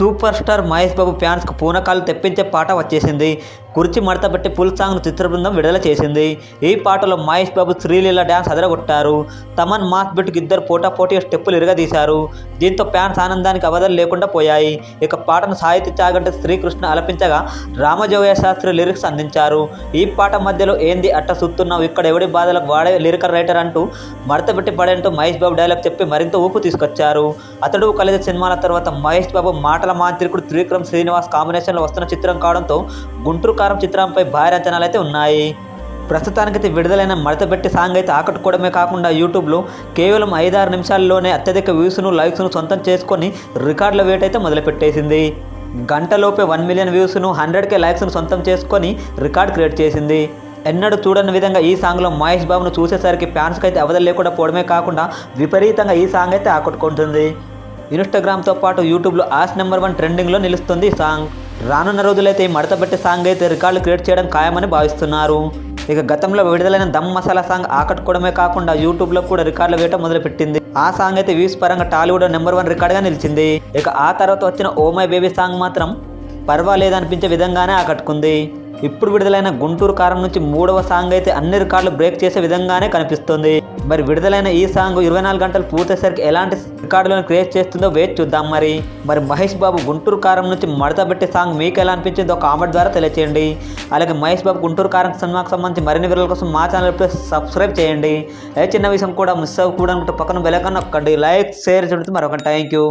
Super star Mahesh Babu ఫ్యాన్స్కు పూనకాలు తెప్పించే పాట వచ్చేసింది. కుర్చీ మడతబెట్టి ఫుల్ సాంగ్ను చిత్ర బృందం విడుదల చేసింది. ఈ పాటలో మహేష్ బాబు శ్రీలీల డ్యాన్స్ అదరగొట్టారు. తమన్ మాస్ బిట్కి ఇద్దరు పోటాపోటీ స్టెప్పులు ఇరగదీశారు. దీంతో ఫ్యాన్స్ ఆనందానికి అవధులు లేకుండా పోయాయి. ఇక పాటను సాహితీ చాగంటే శ్రీకృష్ణ అలపించగా రామజోగయ్య శాస్త్రి లిరిక్స్ అందించారు. ఈ పాట మధ్యలో ఏంది అట్ట సుత్తున్నావు? ఇక్కడ ఎవడి బాధలకు వాడే లిరికల్ రైటర్ అంటూ మడతపెట్టి పడేంటూ మహేష్ బాబు డైలాగ్ చెప్పి మరింత ఊపు తీసుకొచ్చారు. అతడు కలిసి సినిమాల తర్వాత మహేష్ బాబు మాటల మాంత్రికుడు త్రివిక్రమ్ శ్రీనివాస్ కాంబినేషన్లో వస్తున్న చిత్రం కావడంతో గుంటూరు కారం చిత్రంపై భారీ అంచనాలు అయితే ఉన్నాయి. ప్రస్తుతానికైతే విడుదలైన మడతపెట్టి సాంగ్ అయితే ఆకట్టుకోవడమే కాకుండా యూట్యూబ్లో కేవలం ఐదారు నిమిషాల్లోనే అత్యధిక వ్యూస్ను లైక్స్ను సొంతం చేసుకొని రికార్డుల వేట అయితే మొదలుపెట్టేసింది. గంటలోపే వన్ మిలియన్ వ్యూస్ను హండ్రెడ్ కే లైక్స్ను సొంతం చేసుకొని రికార్డ్ క్రియేట్ చేసింది. ఎన్నడూ చూడని విధంగా ఈ సాంగ్లో మహేష్ బాబును చూసేసరికి ఫ్యాన్స్కి అయితే అవధలు లేకుండా పోవడమే కాకుండా విపరీతంగా ఈ సాంగ్ అయితే ఆకట్టుకుంటుంది. ఇన్స్టాగ్రామ్తో పాటు యూట్యూబ్లో ఆస్ నెంబర్ వన్ ట్రెండింగ్లో నిలుస్తుంది సాంగ్. రానున్న రోజులైతే ఈ మడతపెట్టే సాంగ్ అయితే రికార్డులు క్రియేట్ చేయడం ఖాయమని భావిస్తున్నారు. ఇక గతంలో విడుదలైన దమ్ మసాలా సాంగ్ ఆకట్టుకోవడమే కాకుండా యూట్యూబ్లో కూడా రికార్డులు వేయటం మొదలుపెట్టింది. ఆ సాంగ్ అయితే వ్యూస్ పరంగా టాలీవుడ్ నెంబర్ వన్ రికార్డ్గా నిలిచింది. ఇక ఆ తర్వాత వచ్చిన ఓ మై బేబీ సాంగ్ మాత్రం పర్వాలేదనిపించే విధంగానే ఆకట్టుకుంది. ఇప్పుడు విడుదలైన గుంటూరు కారం నుంచి మూడవ సాంగ్ అయితే అన్ని రికార్డులు బ్రేక్ చేసే విధంగానే కనిపిస్తుంది. మరి విడుదలైన ఈ సాంగ్ ఇరవై నాలుగు గంటలు పూర్తయ్యేసరికి ఎలాంటి రికార్డులను క్రియేట్ చేస్తుందో వేచి చూద్దాం మరి. మరి మహేష్ బాబు గుంటూరు కారం నుంచి మడతబెట్టే సాంగ్ మీకు ఎలా అనిపించిందో కామెంట్ ద్వారా తెలియచేయండి. అలాగే మహేష్ బాబు గుంటూరు కారం సినిమాకు సంబంధించి మరిన్ని వివరాల కోసం మా ఛానల్ సబ్స్క్రైబ్ చేయండి. ఏ చిన్న విషయం కూడా మిస్ అవ్వకూడదు పక్కన బెలకన్నా ఒక్కండి లైక్ షేర్ చూడుతూ మరొక థ్యాంక్ యూ